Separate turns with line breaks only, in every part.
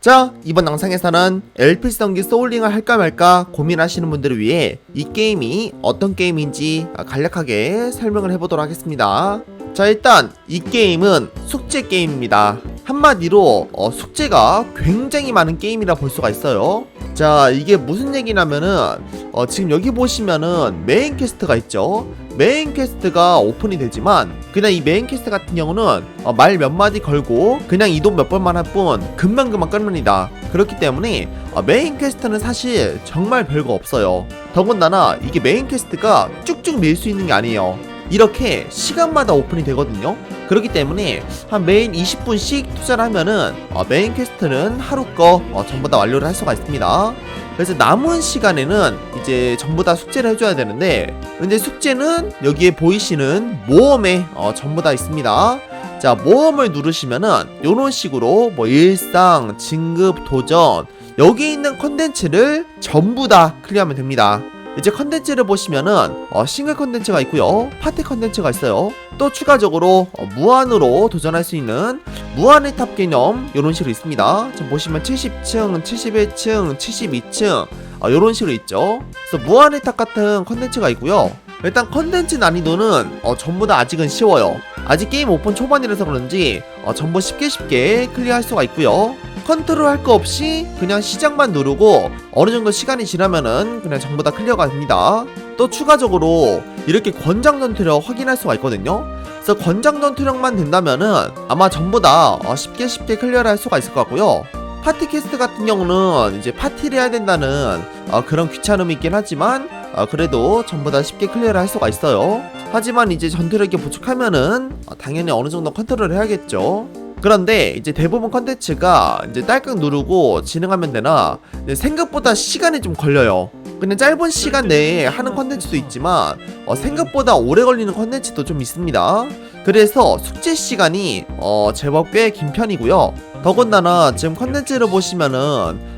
자, 이번 영상에서는 LP성기 소울링을 할까 말까 고민하시는 분들을 위해 이 게임이 어떤 게임인지 간략하게 설명을 해보도록 하겠습니다. 자, 일단 이 게임은 숙제 게임입니다. 한마디로 어, 숙제가 굉장히 많은 게임이라 볼 수가 있어요. 자, 이게 무슨 얘기냐면은 어, 지금 여기 보시면은 메인 퀘스트가 있죠. 메인 퀘스트가 오픈이 되지만 그냥 이 메인 퀘스트 같은 경우는 어, 말 몇 마디 걸고 그냥 이동 몇 번만 할 뿐 금방금방 끝납니다. 그렇기 때문에 어, 메인 퀘스트는 사실 정말 별거 없어요. 더군다나 이게 메인 퀘스트가 쭉쭉 밀 수 있는 게 아니에요. 이렇게 시간마다 오픈이 되거든요. 그렇기 때문에 한 메인 20분씩 투자를 하면은 어, 메인 퀘스트는 하루 거 어, 전부 다 완료를 할 수가 있습니다. 그래서 남은 시간에는 이제 전부 다 숙제를 해줘야 되는데 근데 숙제는 여기에 보이시는 모험에 어, 전부 다 있습니다. 자 모험을 누르시면은 이런 식으로 뭐 일상, 진급, 도전 여기 있는 컨텐츠를 전부 다 클리어하면 됩니다. 이제 컨텐츠를 보시면은 어, 싱글 컨텐츠가 있고요. 파티 컨텐츠가 있어요. 또 추가적으로 어, 무한으로 도전할 수 있는 무한의 탑 개념 이런 식으로 있습니다. 지금 보시면 70층 71층 72층 어, 이런 식으로 있죠. 그래서 무한의 탑 같은 컨텐츠가 있고요. 일단 컨텐츠 난이도는 어, 전부 다 아직은 쉬워요. 아직 게임 오픈 초반이라서 그런지 어, 전부 쉽게 쉽게 클리어할 수가 있고요 컨트롤 할 거 없이 그냥 시작만 누르고 어느 정도 시간이 지나면은 그냥 전부 다 클리어가 됩니다. 또 추가적으로 이렇게 권장 전투력 확인할 수가 있거든요. 그래서 권장 전투력만 된다면은 아마 전부 다 어, 쉽게 쉽게 클리어를 할 수가 있을 것 같고요. 파티 퀘스트 같은 경우는 이제 파티를 해야 된다는 어, 그런 귀찮음이 있긴 하지만 어, 그래도 전부 다 쉽게 클리어를 할 수가 있어요. 하지만 이제 전투력이 부족하면은 어, 당연히 어느 정도 컨트롤을 해야겠죠. 그런데 이제 대부분 컨텐츠가 이제 딸깍 누르고 진행하면 되나 근데 생각보다 시간이 좀 걸려요. 그냥 짧은 시간 내에 하는 컨텐츠도 있지만 어, 생각보다 오래 걸리는 컨텐츠도 좀 있습니다. 그래서 숙제 시간이 어, 제법 꽤 긴 편이고요. 더군다나 지금 컨텐츠를 보시면은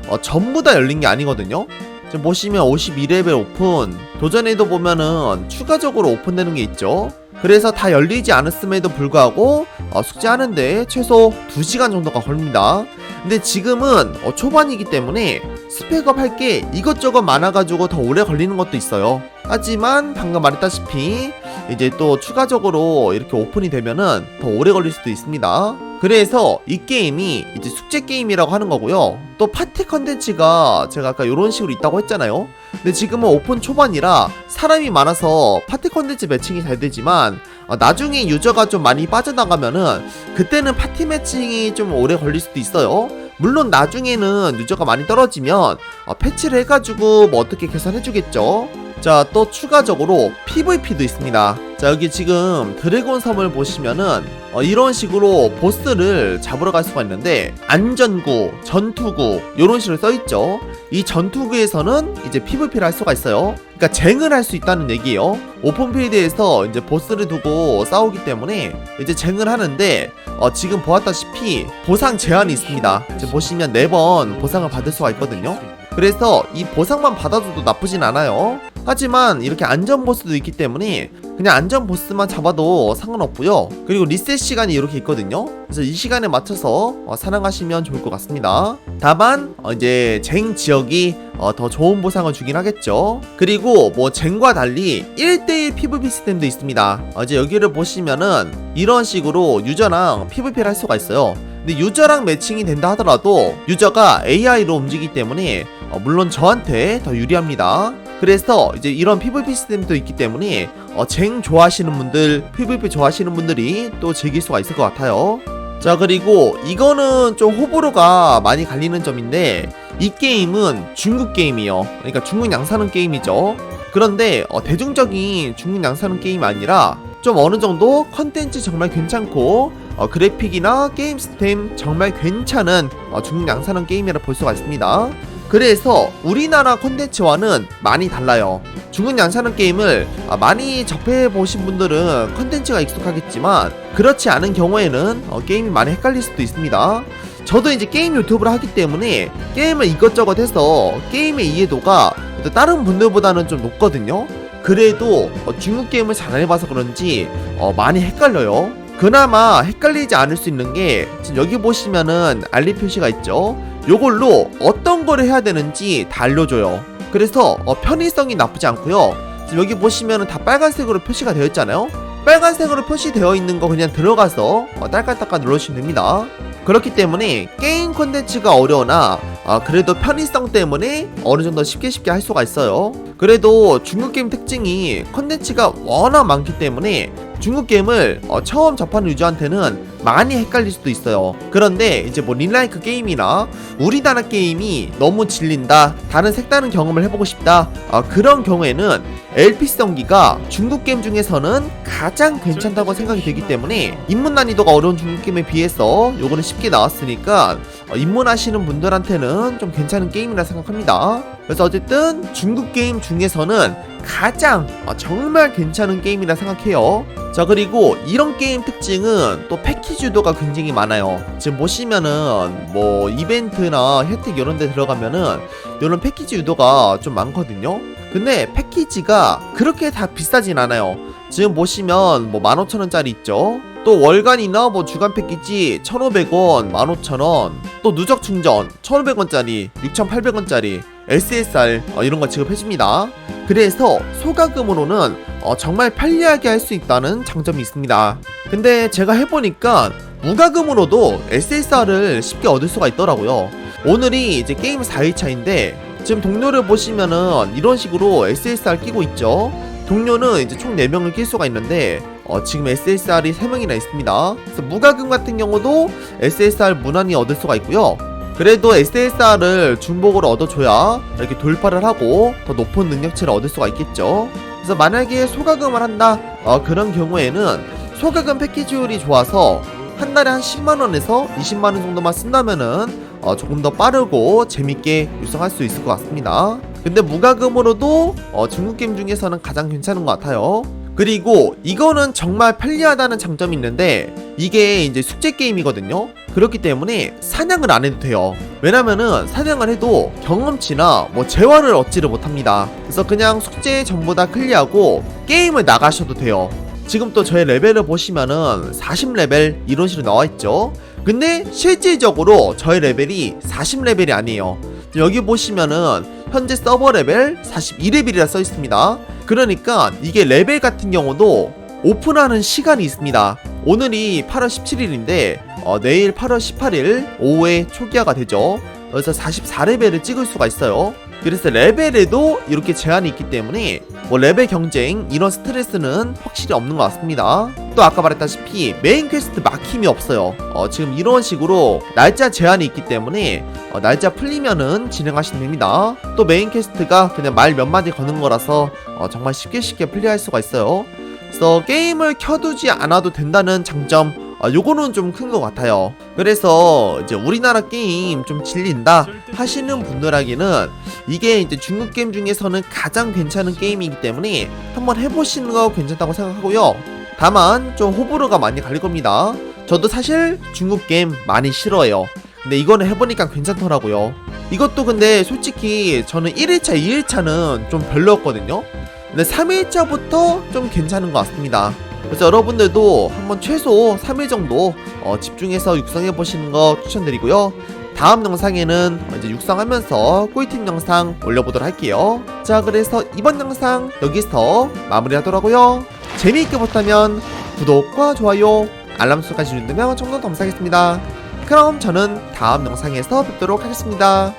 어, 전부 다 열린 게 아니거든요. 지금 보시면 52레벨 오픈 도전에도 보면은 추가적으로 오픈되는 게 있죠. 그래서 다 열리지 않았음에도 불구하고 어, 숙제하는데 최소 2시간 정도가 걸립니다. 근데 지금은 어, 초반이기 때문에 스펙업 할 게 이것저것 많아가지고 더 오래 걸리는 것도 있어요. 하지만 방금 말했다시피 이제 또 추가적으로 이렇게 오픈이 되면은 더 오래 걸릴 수도 있습니다. 그래서 이 게임이 이제 숙제 게임이라고 하는 거고요. 또 파티 컨텐츠가 제가 아까 이런 식으로 있다고 했잖아요. 근데 지금은 오픈 초반이라 사람이 많아서 파티 컨텐츠 매칭이 잘 되지만 어, 나중에 유저가 좀 많이 빠져나가면은 그때는 파티 매칭이 좀 오래 걸릴 수도 있어요. 물론 나중에는 유저가 많이 떨어지면 어, 패치를 해가지고 뭐 어떻게 개선해주겠죠. 자, 또 추가적으로 PVP도 있습니다. 자, 여기 지금 드래곤 섬을 보시면은 어, 이런 식으로 보스를 잡으러 갈 수가 있는데 안전구, 전투구 이런 식으로 써 있죠. 이 전투구에서는 이제 PVP를 할 수가 있어요. 그러니까 쟁을 할 수 있다는 얘기예요. 오픈필드에서 이제 보스를 두고 싸우기 때문에 이제 쟁을 하는데 어, 지금 보았다시피 보상 제한이 있습니다. 지금 보시면 4번 보상을 받을 수가 있거든요. 그래서 이 보상만 받아줘도 나쁘진 않아요. 하지만 이렇게 안전 보스도 있기 때문에 그냥 안전 보스만 잡아도 상관없고요. 그리고 리셋 시간이 이렇게 있거든요. 그래서 이 시간에 맞춰서 어, 사랑하시면 좋을 것 같습니다. 다만 어, 이제 쟁 지역이 어, 더 좋은 보상을 주긴 하겠죠. 그리고 뭐 쟁과 달리 1대1 PVP 시스템도 있습니다. 어, 이제 여기를 보시면은 이런 식으로 유저랑 PVP를 할 수가 있어요. 근데 유저랑 매칭이 된다 하더라도 유저가 AI로 움직이기 때문에 어, 물론 저한테 더 유리합니다. 그래서 이제 이런 PVP 시스템도 있기 때문에 어, 쟁 좋아하시는 분들, PVP 좋아하시는 분들이 또 즐길 수가 있을 것 같아요. 자 그리고 이거는 좀 호불호가 많이 갈리는 점인데 이 게임은 중국 게임이요. 그러니까 중국 양사는 게임이죠. 그런데 어, 대중적인 중국 양사는 게임이 아니라 좀 어느 정도 컨텐츠 정말 괜찮고 어, 그래픽이나 게임 시스템 정말 괜찮은 어, 중국 양사는 게임이라 볼 수가 있습니다. 그래서 우리나라 콘텐츠와는 많이 달라요. 중국 양사는 게임을 아, 많이 접해 보신 분들은 컨텐츠가 익숙하겠지만 그렇지 않은 경우에는 어, 게임이 많이 헷갈릴 수도 있습니다. 저도 이제 게임 유튜브를 하기 때문에 게임을 이것저것 해서 게임의 이해도가 또 다른 분들보다는 좀 높거든요. 그래도 어, 중국 게임을 잘 안 해봐서 그런지 어, 많이 헷갈려요. 그나마 헷갈리지 않을 수 있는 게 지금 여기 보시면은 알림 표시가 있죠. 요걸로 어떤 거를 해야 되는지 다 알려줘요. 그래서 어, 편의성이 나쁘지 않고요. 지금 여기 보시면은 다 빨간색으로 표시가 되어 있잖아요. 빨간색으로 표시되어 있는 거 그냥 들어가서 어, 딸깍딸깍 눌러주시면 됩니다. 그렇기 때문에 게임 콘텐츠가 어려우나 아, 그래도 편의성 때문에 어느 정도 쉽게 쉽게 할 수가 있어요. 그래도 중국 게임 특징이 콘텐츠가 워낙 많기 때문에 중국 게임을 어, 처음 접하는 유저한테는 많이 헷갈릴 수도 있어요. 그런데 이제 뭐 린라이크 게임이나 우리나라 게임이 너무 질린다, 다른 색다른 경험을 해보고 싶다, 어, 그런 경우에는 LP성기가 중국 게임 중에서는 가장 괜찮다고 생각이 되기 때문에 입문 난이도가 어려운 중국 게임에 비해서 요거는 쉽게 나왔으니까 어, 입문하시는 분들한테는 좀 괜찮은 게임이라 생각합니다. 그래서 어쨌든 중국 게임 중에서는 가장 어, 정말 괜찮은 게임이라 생각해요. 자 그리고 이런 게임 특징은 또 패키지 유도가 굉장히 많아요. 지금 보시면은 뭐 이벤트나 혜택 이런 데 들어가면은 이런 패키지 유도가 좀 많거든요. 근데 패키지가 그렇게 다 비싸진 않아요. 지금 보시면 뭐 15,000원짜리 있죠. 또 월간이나 뭐 주간 패키지 1,500원, 15,000원, 또 누적 충전 1,500원짜리, 6,800원짜리, SSR 어, 이런 거 지급해줍니다. 그래서 소가금으로는 어, 정말 편리하게 할 수 있다는 장점이 있습니다. 근데 제가 해보니까 무가금으로도 SSR을 쉽게 얻을 수가 있더라고요. 오늘이 이제 게임 4일차인데 지금 동료를 보시면은 이런 식으로 SSR 끼고 있죠. 동료는 이제 총 4명을 낄 수가 있는데 어, 지금 SSR이 3명이나 있습니다. 그래서 무가금 같은 경우도 SSR 무난히 얻을 수가 있고요. 그래도 SSR을 중복으로 얻어줘야 이렇게 돌파를 하고 더 높은 능력치를 얻을 수가 있겠죠. 그래서 만약에 소가금을 한다 어, 그런 경우에는 소가금 패키지율이 좋아서 한 달에 한 10만원에서 20만원 정도만 쓴다면은 어, 조금 더 빠르고 재밌게 육성할 수 있을 것 같습니다. 근데 무가금으로도 어, 중국 게임 중에서는 가장 괜찮은 것 같아요. 그리고 이거는 정말 편리하다는 장점이 있는데 이게 이제 숙제 게임이거든요. 그렇기 때문에 사냥을 안 해도 돼요. 왜냐면은 사냥을 해도 경험치나 뭐 재화를 얻지를 못합니다. 그래서 그냥 숙제 전부 다 클리어하고 게임을 나가셔도 돼요. 지금 또 저의 레벨을 보시면은 40레벨 이런 식으로 나와 있죠. 근데 실질적으로 저의 레벨이 40레벨이 아니에요. 여기 보시면은 현재 서버 레벨 42레벨이라 써 있습니다. 그러니까 이게 레벨 같은 경우도 오픈하는 시간이 있습니다. 오늘이 8월 17일인데 어, 내일 8월 18일 오후에 초기화가 되죠. 그래서 44레벨을 찍을 수가 있어요. 그래서 레벨에도 이렇게 제한이 있기 때문에 뭐 레벨 경쟁 이런 스트레스는 확실히 없는 것 같습니다. 또 아까 말했다시피 메인 퀘스트 막힘이 없어요. 어, 지금 이런 식으로 날짜 제한이 있기 때문에 어, 날짜 풀리면은 진행하시면 됩니다. 또 메인 퀘스트가 그냥 말 몇 마디 거는 거라서 어, 정말 쉽게 쉽게 플레이할 수가 있어요. 그래서 게임을 켜두지 않아도 된다는 장점 아, 요거는 좀 큰 것 같아요. 그래서 이제 우리나라 게임 좀 질린다 하시는 분들에게는 이게 이제 중국 게임 중에서는 가장 괜찮은 게임이기 때문에 한번 해보시는 거 괜찮다고 생각하고요. 다만 좀 호불호가 많이 갈릴 겁니다. 저도 사실 중국 게임 많이 싫어해요. 근데 이거는 해보니까 괜찮더라고요. 이것도 근데 솔직히 저는 1일차, 2일차는 좀 별로였거든요. 근데 3일차부터 좀 괜찮은 것 같습니다. 그래서 여러분들도 한번 최소 3일 정도 어, 집중해서 육성해 보시는 거 추천드리고요. 다음 영상에는 이제 육성하면서 꿀팁 영상 올려보도록 할게요. 자, 그래서 이번 영상 여기서 마무리하도록 하고요. 재미있게 봤다면 구독과 좋아요, 알람 설정까지 누르면 정말 감사하겠습니다. 그럼 저는 다음 영상에서 뵙도록 하겠습니다.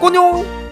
꼬뇽!